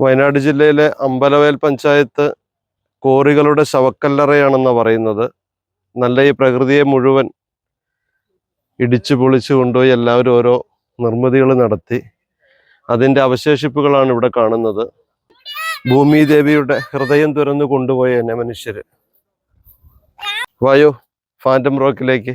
വയനാട് ജില്ലയിലെ അമ്പലവയൽ പഞ്ചായത്ത് കോറികളുടെ ശവക്കല്ലറയാണെന്ന് പറയുന്നത്. നല്ല ഈ പ്രകൃതിയെ മുഴുവൻ ഇടിച്ചു പൊളിച്ചു കൊണ്ടുപോയി എല്ലാവരും ഓരോ നിർമ്മിതികൾ നടത്തി. അതിന്റെ അവശേഷിപ്പുകളാണ് ഇവിടെ കാണുന്നത്. ഭൂമി ദേവിയുടെ ഹൃദയം തുറന്നു കൊണ്ടുപോയ എന്നെ മനുഷ്യർ വായോ ഫാന്റം റോക്കിലേക്ക്.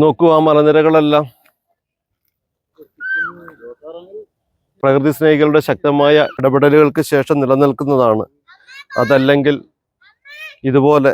നോക്കൂ ആ മലനിരകളെല്ലാം. പ്രകൃതി സ്നേഹികളുടെ ശക്തമായ ഇടപെടലുകൾക്ക് ശേഷം നിലനിൽക്കുന്നതാണ്. അതല്ലെങ്കിൽ ഇതുപോലെ